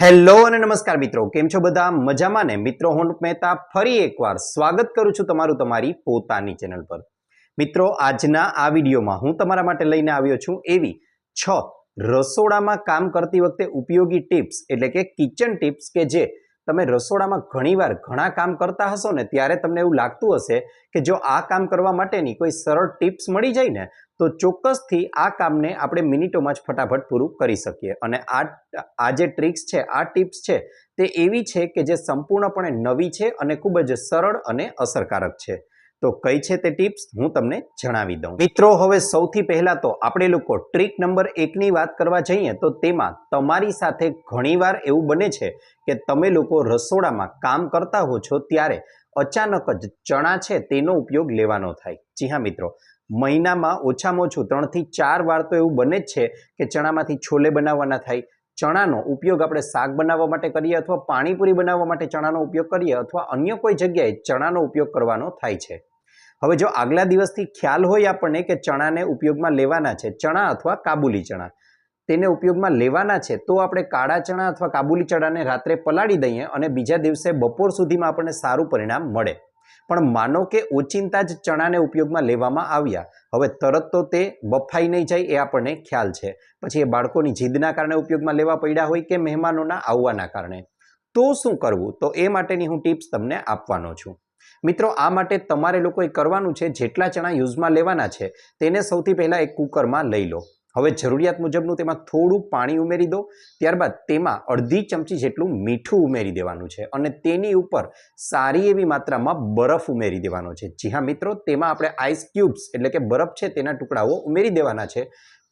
Hello અને નમસ્કાર મિત્રો, કેમ છો બધા? મજામાં ને? મિત્રો, હું મહેતા ફરી એકવાર સ્વાગત કરું છું તમારું તમારી પોતાની ચેનલ પર. મિત્રો, આજના આ વિડીયોમાં હું તમારા માટે લઈને આવ્યો છું એવી છ રસોડામાં કામ કરતી વખતે ઉપયોગી ટિપ્સ, એટલે કે કિચન ટિપ્સ કે જે તમે રસોડામાં ઘણીવાર ઘણા કામ કરતા હશો ને ત્યારે તમને એવું લાગતું હશે કે જો આ કામ કરવા માટેની કોઈ સરળ ટિપ્સ મળી જાય ને તો ચોક્કસથી આ કામને આપણે મિનિટોમાં જ ફટાફટ પૂરું કરી શકીએ. અને આ આ જે ટ્રિક્સ છે, આ ટિપ્સ છે, તે એવી છે કે જે સંપૂર્ણપણે નવી છે અને ખૂબ જ સરળ અને અસરકારક છે. તો કઈ છે તે ટિપ્સ? હું તમને જણાવી દઉં. મિત્રો, હવે સૌથી પહેલા તો આપણે લોકો ટ્રીક નંબર એકની વાત કરવા જઈએ તો તેમાં તમારી સાથે ઘણીવાર એવું બને છે કે તમે લોકો રસોડામાં કામ કરતા હો છો ત્યારે અચાનક જ ચણા છે તેનો ઉપયોગ લેવાનો થાય. જી હા, મિત્રો. મહિનામાં ઓછામાં ઓછું ત્રણથી ચાર વાર તો એવું બને જ છે કે ચણામાંથી છોલે બનાવવાના થાય. ચણાનો ઉપયોગ આપણે શાક બનાવવા માટે કરીએ અથવા પાણીપુરી બનાવવા માટે ચણાનો ઉપયોગ કરીએ અથવા અન્ય કોઈ જગ્યાએ ચણાનો ઉપયોગ કરવાનો થાય છે. હવે જો આગલા દિવસથી ખ્યાલ હોય આપણને કે ચણાને ઉપયોગમાં લેવાના છે ચણા અથવા કાબુલી ચણા. તેને ઉપયોગમાં લેવાના છે તો આપણે કાળા ચણા અથવા કાબુલી ચણાને રાત્રે પલાળી દઈએ અને બીજા દિવસે બપોર સુધીમાં આપણને સારું પરિણામ મળે. પણ માનો કે ઓચિંતા જ ચણાને ઉપયોગમાં લેવામાં આવ્યા. હવે તરત તો તે બફાઈ નહીં જાય એ આપણને ખ્યાલ છે. પછી એ બાળકોની જીદના કારણે ઉપયોગમાં લેવા પડ્યા હોય કે મહેમાનોના આવવાના કારણે? તો શું કરવું? તો એ માટેની હું ટિપ્સ તમને આપવાનો છું. મિત્રો, આ માટે તમારે લોકોએ કરવાનું છે, જેટલા ચણા યુઝમાં લેવાના છે, તેને સૌથી પહેલાં એક કુકરમાં લઈ લો. હવે જરૂરિયાત મુજબનું તેમાં થોડું પાણી ઉમેરી દો, ત્યારબાદ તેમાં અડધી ચમચી જેટલું મીઠું ઉમેરી દેવાનું છે અને તેની ઉપર સારી એવી માત્રામાં બરફ ઉમેરી દેવાનો છે. જી હા મિત્રો, તેમાં આપણે આઈસ ક્યુબ્સ એટલે કે બરફ છે તેના ટુકડાઓ ઉમેરી દેવાના છે.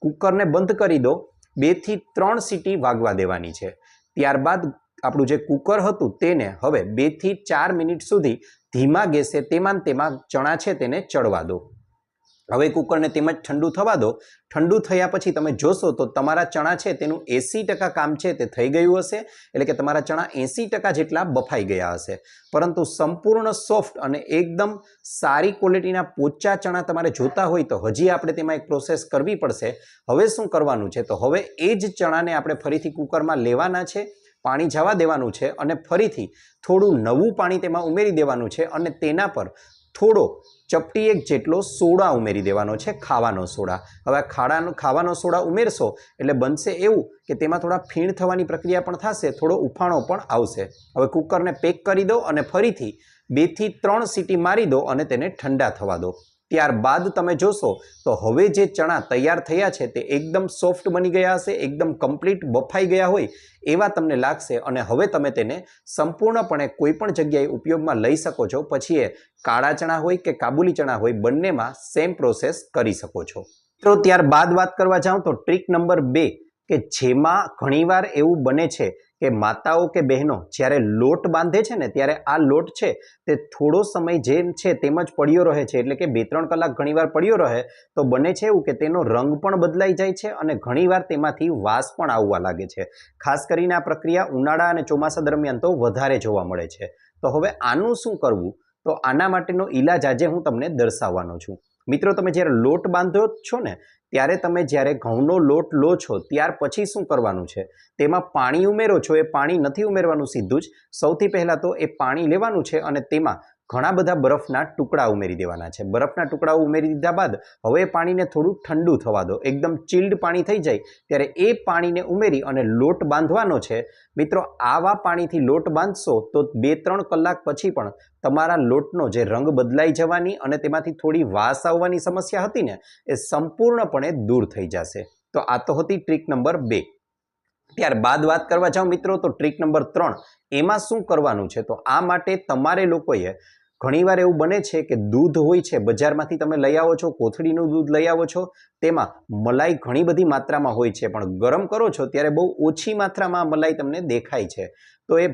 કુકરને બંધ કરી દો બેથી ત્રણ સીટી વાગવા દેવાની છે. ત્યારબાદ આપણું જે કુકર હતું તેને હવે બેથી ચાર મિનિટ સુધી ધીમા ગેસે તેમાં તેમાં ચણા છે તેને ચડવા દો. હવે કુકરને તેમજ ઠંડુ થવા દો. ઠંડુ થયા પછી તમે જોશો તો તમારા ચણા છે તેનું એંસી ટકા કામ છે તે થઈ ગયું હશે. એટલે કે તમારા ચણા એંસી ટકા જેટલા બફાઈ ગયા હશે. પરંતુ સંપૂર્ણ સોફ્ટ અને એકદમ સારી ક્વોલિટીના પોચા ચણા તમારે જોતા હોય તો હજી આપણે તેમાં એક પ્રોસેસ કરવી પડશે. હવે શું કરવાનું છે? તો હવે એ જ ચણાને આપણે ફરીથી કુકરમાં લેવાના છે, પાણી જવા દેવાનું છે અને ફરીથી થોડું નવું પાણી તેમાં ઉમેરી દેવાનું છે અને તેના પર થોડો ચપટી એક જેટલો સોડા ઉમેરી દેવાનો છે, ખાવાનો સોડા. હવે ખાડાનો, ખાવાનો સોડા ઉમેરશો એટલે બનશે એવું કે તેમાં થોડા ફીણ થવાની પ્રક્રિયા પણ થશે, થોડો ઉફાણો પણ આવશે. હવે કુકરને પેક કરી દો અને ફરીથી બેથી ત્રણ સીટી મારી દો અને તેને ઠંડા થવા દો. ત્યારબાદ તમે જોશો, તો હવે જે ચણા તૈયાર થયા છે તે એકદમ સોફ્ટ બની ગયા હશે, એકદમ કમ્પ્લીટ બફાઈ ગયા હોય એવા તમને લાગશે અને હવે તમે તેને સંપૂર્ણપણે કોઈપણ જગ્યાએ ઉપયોગમાં લઈ શકો છો. પછી એ કાળા ચણા હોય કે કાબુલી ચણા હોય, બંનેમાં સેમ પ્રોસેસ કરી શકો છો. તો ત્યારબાદ વાત કરવા જાઉં તો ટ્રીક નંબર બે, કે જેમાં ઘણીવાર એવું બને છે કે માતાઓ કે બહેનો જ્યારે લોટ બાંધે છે ને, ત્યારે આ લોટ છે તે થોડો સમય જેમ છે તેમ જ પડ્યો રહે છે. એટલે કે બે ત્રણ કલાક ઘણીવાર પડ્યો રહે તો બને છે એવું કે તેનો રંગ પણ બદલાઈ જાય છે અને ઘણીવાર તેમાંથી વાસ પણ આવવા લાગે છે. ખાસ કરીને આ પ્રક્રિયા ઉનાળા અને ચોમાસા દરમિયાન તો વધારે જોવા મળે છે. તો હવે આનું શું કરવું? તો આના માટેનો ઈલાજ આજે હું તમને દર્શાવવાનો છું. મિત્રો, તમે જ્યારે લોટ બાંધો છો ને, ત્યારે તમે જ્યારે ઘઉંનો લોટ લો છો, ત્યાર પછી શું કરવાનું છે? તેમાં પાણી ઉમેરો છો, એ પાણી નથી ઉમેરવાનું સીધું જ. સૌથી પહેલાં તો એ પાણી લેવાનું છે અને તેમાં ઘણા બધા બરફના ટુકડા ઉમેરી દેવાના છે. બરફના ટુકડાઓ ઉમેરી દીધા બાદ હવે પાણીને થોડું ઠંડુ થવા દો. એકદમ ચિલ્ડ પાણી થઈ જાય ત્યારે એ પાણીને ઉમેરી અને લોટ બાંધવાનો છે. મિત્રો, આવા પાણીથી લોટ બાંધશો તો બે ત્રણ કલાક પછી પણ તમારા લોટનો જે રંગ બદલાઈ જવાની અને તેમાંથી થોડી વાસ આવવાની સમસ્યા હતી ને, એ સંપૂર્ણપણે દૂર થઈ જશે. તો આ તો હતી ટ્રીક નંબર બે. ત્યારબાદ વાત કરવા જાઓ મિત્રો, તો ટ્રીક નંબર ત્રણ, એમાં શું કરવાનું છે? તો આ માટે તમારે લોકોએ ઘણીવાર એવું બને છે કે દૂધ હોય છે, બજારમાંથી તમે લઈ આવો છો, કોથળીનું દૂધ લઈ આવો છો, તેમાં મલાઈ ઘણી બધી માત્રામાં હોય છે, પણ ગરમ કરો છો ત્યારે બહુ ઓછી માત્રામાં મલાઈ તમને દેખાય છે. તો એ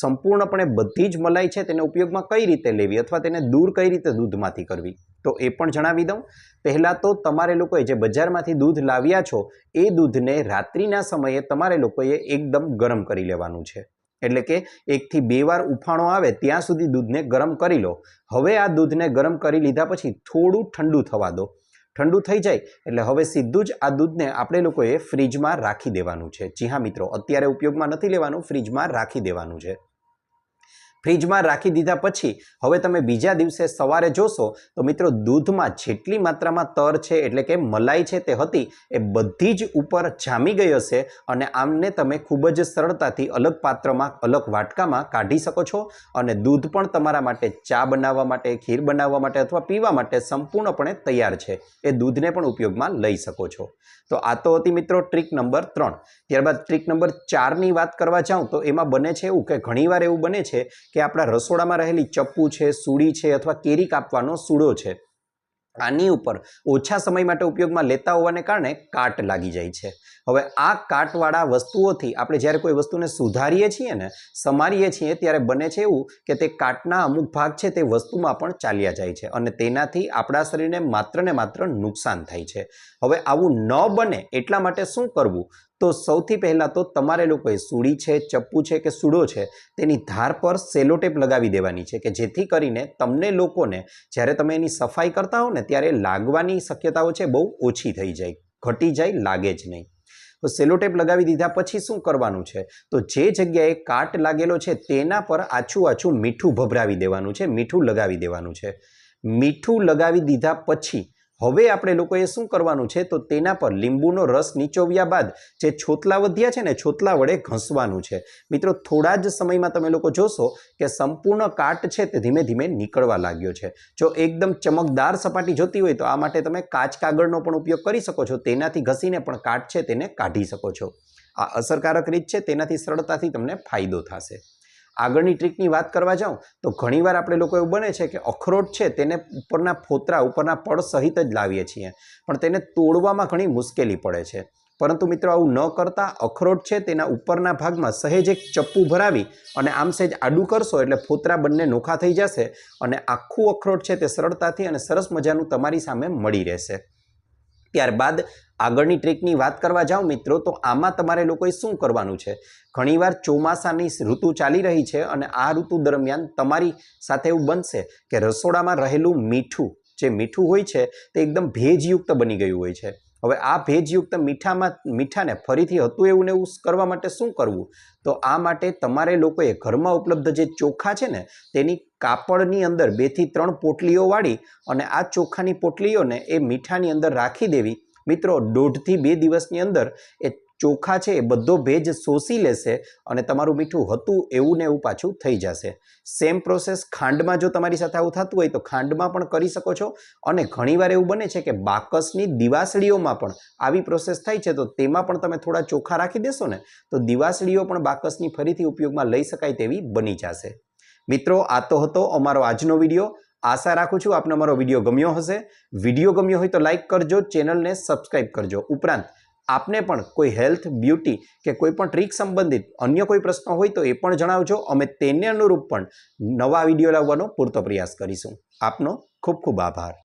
સંપૂર્ણપણે બધી જ મલાઈ છે, તેને ઉપયોગમાં કઈ રીતે લેવી? અથવા તેને દૂર કઈ રીતે દૂધમાંથી કરવી? તો એ પણ જણાવી દઉં. પહેલાં તો તમારે લોકોએ જે બજારમાંથી દૂધ લાવ્યા છો, એ દૂધને રાત્રિના સમયે તમારે લોકોએ એકદમ ગરમ કરી લેવાનું છે. એટલે કે એકથી બે વાર ઉફાણો આવે ત્યાં સુધી દૂધને ગરમ કરી લો. હવે આ દૂધને ગરમ કરી લીધા પછી થોડું ઠંડુ થવા દો. ઠંડુ થઈ જાય એટલે હવે સીધું જ આ દૂધને આપણે લોકોએ ફ્રીજમાં રાખી દેવાનું છે. જી હા મિત્રો, અત્યારે ઉપયોગમાં નથી લેવાનું, ફ્રીજમાં રાખી દેવાનું છે. ફ્રીજમાં રાખી દીધા પછી હવે તમે બીજા દિવસે સવારે જોશો તો મિત્રો દૂધમાં જેટલી માત્રામાં તર છે એટલે કે મલાઈ છે તે હતી એ બધી જ ઉપર જામી ગઈ હશે અને આમને તમે ખૂબ જ સરળતાથી અલગ પાત્રમાં, અલગ વાટકામાં કાઢી શકો છો અને દૂધ પણ તમારા માટે ચા બનાવવા માટે, ખીર બનાવવા માટે અથવા પીવા માટે સંપૂર્ણપણે તૈયાર છે. એ દૂધને પણ ઉપયોગમાં લઈ શકો છો. તો આ તો હતી મિત્રો ટ્રીક નંબર ત્રણ. ત્યારબાદ ટ્રીક નંબર ચારની વાત કરવા જાઉં તો એમાં બને છે એવું કે ઘણીવાર એવું બને છે કે આપણા રસોડામાં રહેલી ચપ્પુ છે, સૂડી છે અથવા કેરી કાપવાનો સૂડો છે. આની ઉપર ઓછા સમય માટે ઉપયોગમાં લેતા હોવાને કારણે કાટ લાગી જાય છે. હવે આ કાટવાળા વસ્તુઓથી આપણે જ્યારે કોઈ વસ્તુને સુધારીએ છીએ ને, સમારીએ છીએ ત્યારે બને છે એવું કે તે કાટના અમુક ભાગ છે તે વસ્તુમાં પણ ચાલ્યા જાય છે અને તેનાથી આપણા શરીરને માત્ર ને માત્ર નુકસાન થાય છે. હવે આવું ન બને એટલા માટે શું કરવું? તો સૌથી પહેલાં તો તમારે લોકોએ સૂડી છે, ચપ્પુ છે કે સૂડો છે, તેની ધાર પર સેલોટેપ લગાવી દેવાની છે કે જેથી કરીને તમને લોકોને જ્યારે તમે એની સફાઈ કરતા હો ને ત્યારે લાગવાની શક્યતાઓ છે બહુ ઓછી થઈ જાય, ઘટી જાય, લાગે જ નહીં. તો સેલોટેપ લગાવી દીધા પછી શું કરવાનું છે? તો જે જગ્યાએ કાટ લાગેલો છે તેના પર આછું આછું મીઠું ભભરાવી દેવાનું છે, મીઠું લગાવી દેવાનું છે. મીઠું લગાવી દીધા પછી હવે આપણે લોકોએ શું કરવાનું છે? તો તેના પર લીંબુનો રસ નીચોવ્યા બાદ જે છોતલા વધ્યા છે ને, છોતલા વડે ઘસવાનું છે. મિત્રો, થોડા જ સમયમાં તમે લોકો જોશો કે સંપૂર્ણ કાટ છે તે ધીમે ધીમે નીકળવા લાગ્યો છે. જો એકદમ ચમકદાર સપાટી જોતી હોય તો આ માટે તમે કાચ કાગળનો પણ ઉપયોગ કરી શકો છો. તેનાથી ઘસીને પણ કાટ છે તેને કાઢી શકો છો. આ અસરકારક રીત છે, તેનાથી સરળતાથી તમને ફાયદો થશે. આગળની ટ્રીકની વાત કરવા જાઉં, તો ઘણીવાર આપણે લોકો એવું બને છે કે અખરોટ છે તેને ઉપરના ફોતરા, ઉપરના પડ સહિત જ લાવીએ છીએ. પણ તેને તોડવામાં ઘણી મુશ્કેલી પડે છે. પરંતુ મિત્રો, આવું ન કરતા અખરોટ છે તેના ઉપરના ભાગમાં સહેજ એક ચપ્પુ ભરાવી અને આમ સહેજ આડું કરશો એટલે ફોતરા બંને નોખા થઈ જશે અને આખું અખરોટ છે તે સરળતાથી અને સરસ મજાનું તમારી સામે મળી રહેશે. ત્યારબાદ આગળની ટ્રીકની વાત કરવા જાઓ મિત્રો, તો આમાં તમારે લોકોએ શું કરવાનું છે? ઘણીવાર ચોમાસાની ઋતુ ચાલી રહી છે અને આ ઋતુ દરમિયાન તમારી સાથે એવું બનશે કે રસોડામાં રહેલું મીઠું, જે મીઠું હોય છે, તે એકદમ ભેજયુક્ત બની ગયું હોય છે. હવે આ ભેજયુક્ત મીઠામાં, મીઠાને ફરીથી હતું એવું ને એવું કરવા માટે શું કરવું? તો આ માટે તમારે લોકોએ ઘરમાં ઉપલબ્ધ જે ચોખા છે ને, તેની કાપડની અંદર બેથી ત્રણ પોટલીઓ વાળી અને આ ચોખાની પોટલીઓને એ મીઠાની અંદર રાખી દેવી. મિત્રો, દોઢથી બે દિવસની અંદર એ ચોખા છે એ બધો ભેજ શોષી લેશે અને તમારું મીઠું હતું એવું ને એવું પાછું થઈ જશે. સેમ પ્રોસેસ ખાંડમાં જો તમારી સાથે આવું થતું હોય તો ખાંડમાં પણ કરી શકો છો અને ઘણીવાર એવું બને છે કે બાકસની દિવાસળીઓમાં પણ આવી પ્રોસેસ થાય છે તો તેમાં પણ તમે થોડા ચોખા રાખી દેશો ને તો દિવાસળીઓ પણ બાકસની ફરીથી ઉપયોગમાં લઈ શકાય તેવી બની જશે. મિત્રો, આ તો હતો અમારો આજનો વીડિયો. આશા રાખું છું આપને અમારો વીડિયો ગમ્યો હશે. વીડિયો ગમ્યો હોય તો લાઈક કરજો, ચેનલને સબસ્ક્રાઈબ કરજો. ઉપરાંત આપને પણ કોઈ હેલ્થ, બ્યુટી કે કોઈ પણ ટ્રીક સંબંધિત અન્ય કોઈ પ્રશ્ન હોય તો એ પણ જણાવજો. અમે તેને અનુરૂપ પણ નવા વીડિયો લાવવાનો પૂરતો પ્રયાસ કરીશું. આપનો ખૂબ ખૂબ આભાર.